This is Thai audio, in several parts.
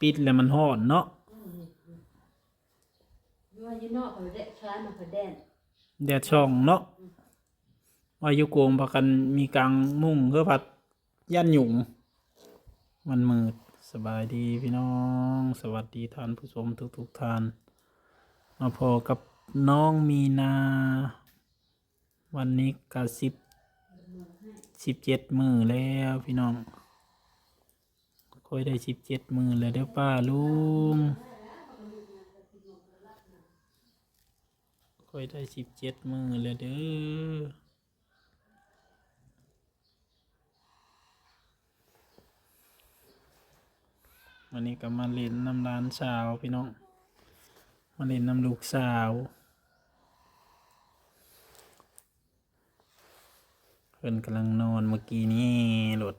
ปิดแล้วมันฮ้อนเนาะว่าอยู่นอกเขาได้คล้ายมาเขาแดนแดดช่องเนาะว่าอยู่โกงประกันมีกลางมุ้งก็พัดย่านหยุ่งมันมืดสบายดีพี่น้อง สวัสดีท่านผู้ชมทุกๆท่าน มาพอกับน้องมีนา วันนี้ก็สิบสิบเจ็ดมือแล้วพี่น้อง ค่อยได้สิบเจ็ดมือแล้วเด้อป้าลุงค่อยได้สิบเจ็ดมือแล้วเด้อวันนี้ก็มาเล่นน้ำร้านสาวพี่น้อง มาเล่นน้ำลูกสาวเพิ่นกำลังนอนเมื่อกี้นี่หลด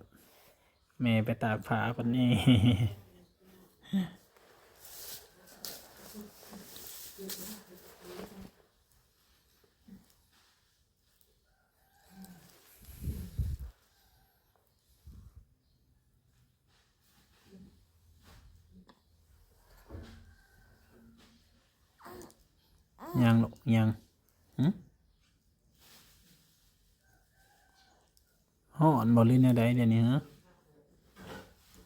แม่ไปตากผ้าเพิ่นนี่ยังหรอกยังหึห่อนบ่หรือแนวใดเดี๋ยวนี้ฮะ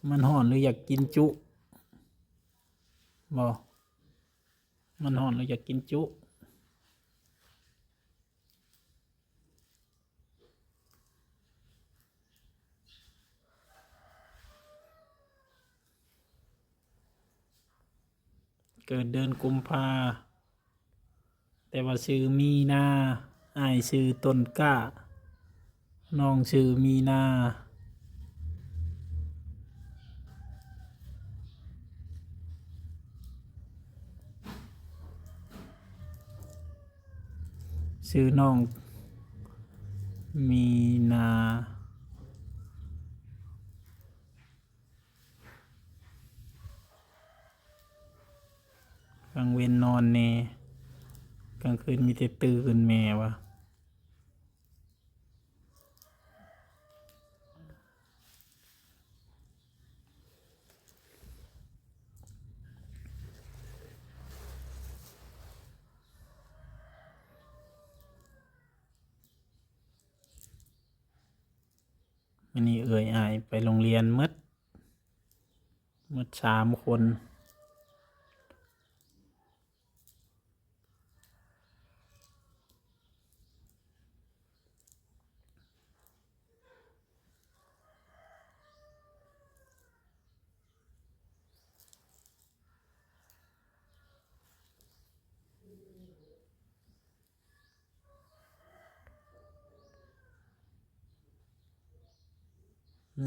มันห่อนหรืออยากกินจุบ่มันห่อนหรืออยากกินจุเกิดเดือนกุมภาแต่ว่าชื่อมีนาอายชื่อต้นกล้าน้องชื่อมีนา ซื้อน้อง มีนา กลางเวนนอนเนกลางคืนมีแต่ตื่นแม่วะ มันนี่เอ่ยอายไปโรงเรียนหมดหมดสามคน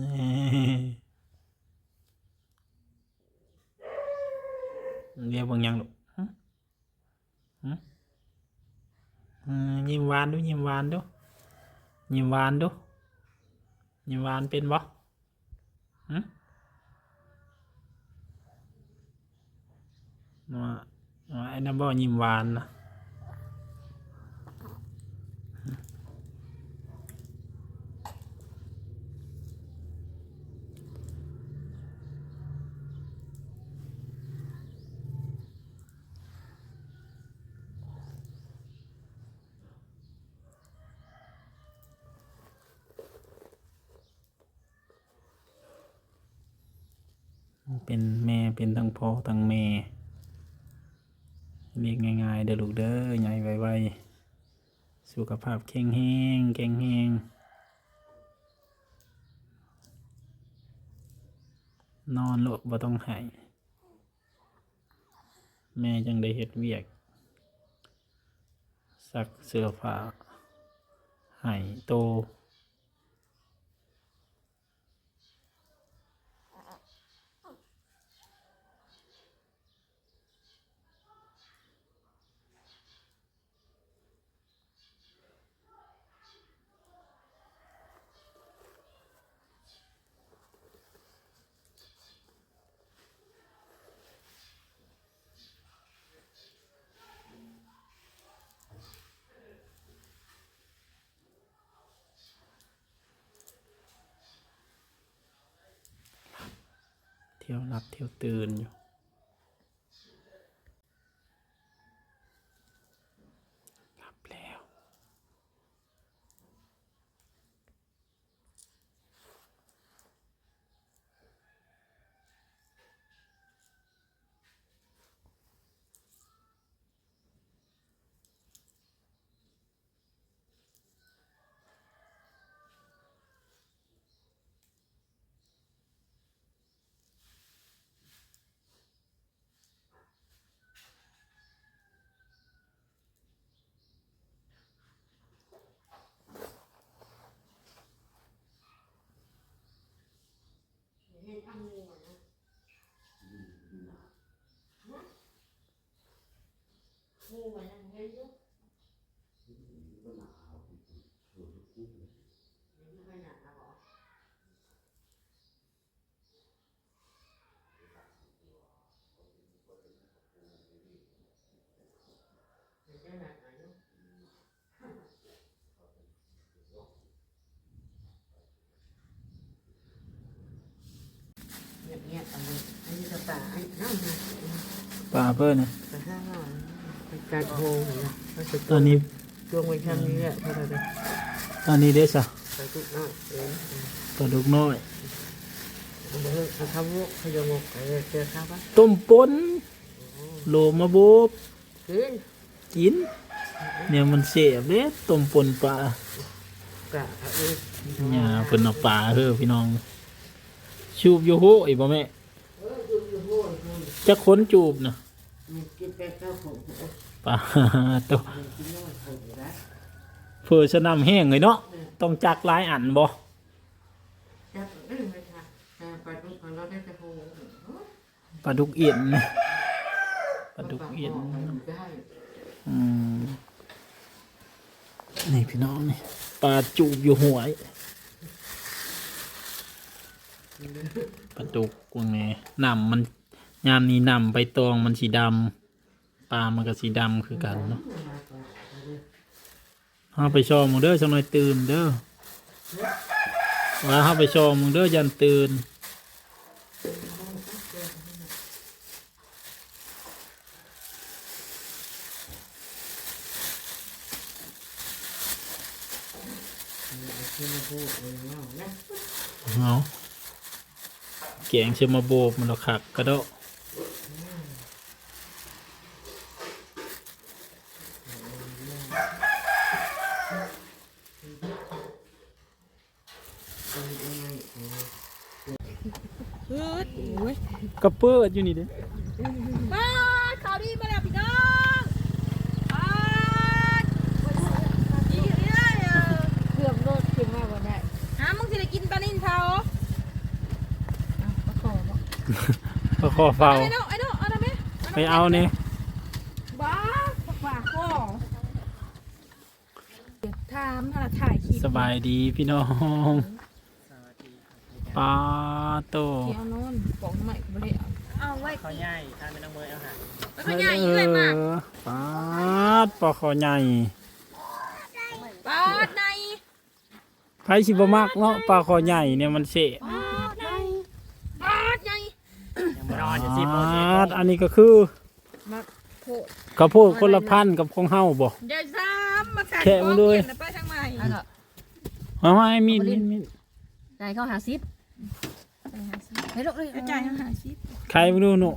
นี่เรียกบางอย่างลูกฮะฮะเออยิ้มหวานดูยิ้มหวานดูยิ้มหวานดูยิ้มหวาน เป็นแม่เป็นทั้งพ่อทั้งแม่เรียกง่ายๆเด้อลูกเด้อใหญ่ไวๆสุขภาพแข็งแรงแข็งแรงนอนโลดบ่ต้องหายแม่จังได้เฮ็ดเวียกซักเสื้อผ้าให้โต ที่ยวรับเที่ยวตื่นอยู่รับแล้ว เงียบๆอันนี้อันนี้ก็ป่าอันน้ำนะปลาเพิ่นนะป่าห้าหน่อยเป็นการโฮงนะก็จะตอนนี้จวงไว้ทำนี้แหละเท่าไหร่เลยตอนนี้เด้ซะไปทุกน้อยเองปลาดุกน้อย เอาไปเถอะเอาข้าวมุกขยมกไปเลยเจอข้าวปะต้มปนโลมาโบบกิน กิน เนี่ยมันเสียบเด้ต้มปนปลากะเอาเองเนี่ยเพิ่นเอาปลาเฮ้อพี่น้อง ชูบอยู่โหอีบ่แม่เออดูอยู่โห้ยคุณจะค้นจูบนะมีกินแต่ข้าวผงเออปลาตัวกินน้อยผงนะเพื่อชะนำแห้งเลยเนาะต้องจักหลายอันบ่จับเรื่องเลยค่ะแต่ไปทุกคนเราได้จะโฮงปลาดุกเอียนปลาดุกเอียนได้อืม นี่พี่น้องนี่ปลาจูบอยู่หวยปลาดุกกวงนี้นำมันยามนี้นำใบตองมันสีดำปลามันก็สีดำคือกันเนาะเอาไปชอมึงเด้อจังหน่อยตื่นเด้อว่าเฮาไปชอมึงเด้อยันตื่น ที่มาพูดเองว่านะเอาเกียงเชอมาโบกมันเราขักกระโดดเฮ้ยโอ้ยกระเปิดอยู่นี่เด้ มาข่าวดีมาแล้วพี่น้องมาดีเลยเออ เกือบโดดขึ้นมาบ่ได้ หามึงสิได้กินปลานินเขา ประคองบ่ ก็ขอเฝ้า ไอ้น้องไอ้น้องเอาได้ไหมไปเอานี่บ้าฝากพ่อถามถ้าถ่ายคลิปสบายดีพี่น้องปลาโตเที่ยวโน่นบอกทำไมไม่ได้เอาเอาไว้เขาใหญ่ทานเป็นน้องเมย์เอาหารไม่ค่ยใหญ่เลยมากปลาดปลาคอใหญ่ปลาในไผสิบ่มักเนาะปลาคอใหญ่เนี่ยมันเสะ ปาในปลาใหญ่ ปลาดอันนี้ก็คือมาโผล่ข้าวโพดคนละพันธุ์กับของเฮาบ่เดี๋ยวซ้ำมาใส่แกะมึงด้วยของเปลี่นไปทางใหม่แล้วก็เอาไม้มีดมีดมีดได้เข้าหาซิปเฮ้ยลูกเลยกระจายอาหารสิใครบ่รู้หนู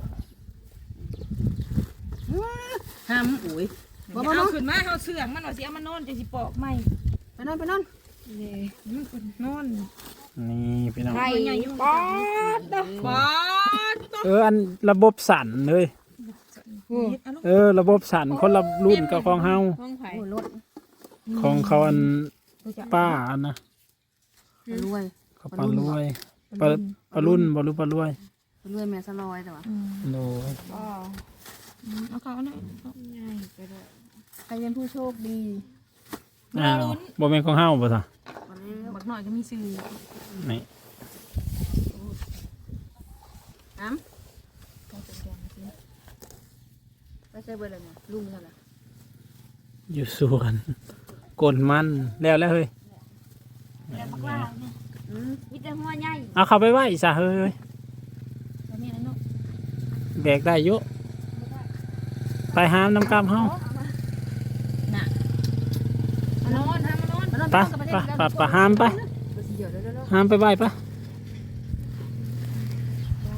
ห้ามอุ้ยบ่เอาขึ้นมาเอาเสื่องมันว่าสิเอามานอนจะสิปอกไหมไปนอนไปนอนเด้มันคนนอนนี่พี่น้องไข่ใหญ่ปอดเด้อปอด เด้อเอออันระบบสั่นเลยเอาลูกเออ ระบบสั่นคนละรุ่นกับของเฮาห้องไผ่โอ้รถของเขาอันป้าอันนะรวยเขาปลารวยปลาปลารุ่นบ่รู้ปลารวยรวยแม่สลอยแต่ว่าโดยอ๋อเอาเขาหน่อยเอาใหญ่ไปเลยใครเป็นผู้โชคดีอ้าวบ่แม่นของเฮาบ่ซะวันนี้บักหน่อยก็มีซื้อนี่ น้ำไปใช้เบอร์เลยเนี่ยลุงเท่าไหร่อยู่สวนกลมันแล้วแล้วเฮ้ยอืมมีแต่หัวใหญ่เอาเข้าไปไว้ซะเฮ้ยตอนนี้แบกได้อยู่ไปหามน้ำกามเฮาน่ะมานอนนะมานอนมานอนไปไปไปไปหามไปเดี๋ยวเดี๋ยวเดี๋ยวหามไปไหวปะ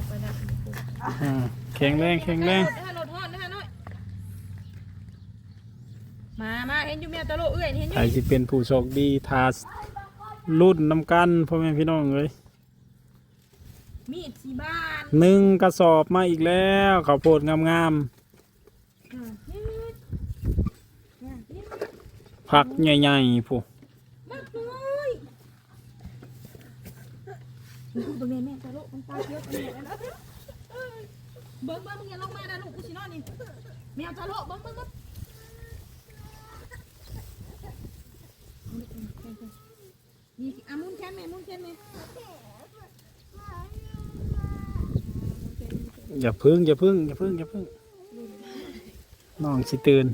ไปแล้ว อ่าแข็งแรงแข็งแรงนะฮะรถฮอดนะฮะน้อยมามาเห็นอยู่เมียตะโลเอื้อยเห็นอใครยู่จะเป็นผู้โชคดีทารุ่นน้ำกันพ่อแม่พี่น้องเลยมีดสีบ้านหนึ่งกระสอบมาอีกแล้วข้าวโพดงามๆผักใหญ่ๆผู้มากเลยเบิ่งแม่แม่ตะโลมันตาเขียวกันแม่แล้ว เบิ่งเบิ่งมึงอย่าลงมานะลูกกูสินอนนี่แมวตะโลเบิ่งเบิ่งเบิ่งนี่อะมุนแขนแม่มุนแขนแม่อย่าพึ่งอย่าพึ่งอย่าพึ่งอย่าพึ่งน้องสิตื่น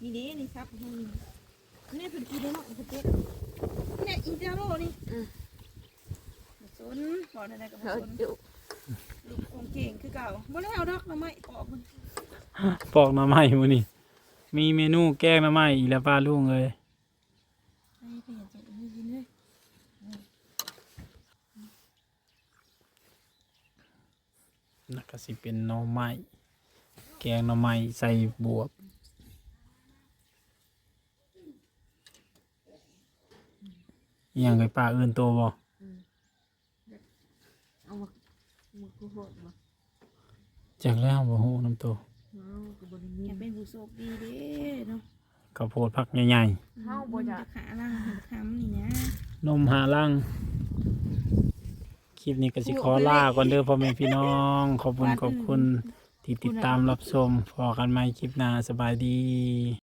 นี่เด้นี่ครับนี่นี่เป็นกีเด้เนาะเป็นเจ็ดนี่อีเจ้าโลนี่สนบอกได้กับเออสนเดี๋ยว ลูกคงเก่งคือเก่าบ่แล้วดอกหน่อไม้ปอกมันปอกหน้ำไม้มื้อนี้มีเมนูแกงหน้ำไม้อีกแล้วป้าลุงเลยไอ้ขยันจังนี่กินเลยนักก็สิเป็นหน่อไม้แกงหน่อไม้ใส่บวบอิหยังไงป้าเอื่นโตบ่เอา มามาคู่โหดมาจากแล้วบ่ฮู้น้ำโตเอากับบริอเวยาณกเป็นผู้โชคดีเด้เนาะข้าวโพดผักใหญ่เฮาบ่จะขาล่างคำนี่นะๆนมหาลังคลิปนี้ก็สิขอลาก่อนเด้อพ่อแม่พี่น้องขอบคุณขอบคุณที่ติดตามรับชมพอกันใหม่คลิปหน้าสบายดี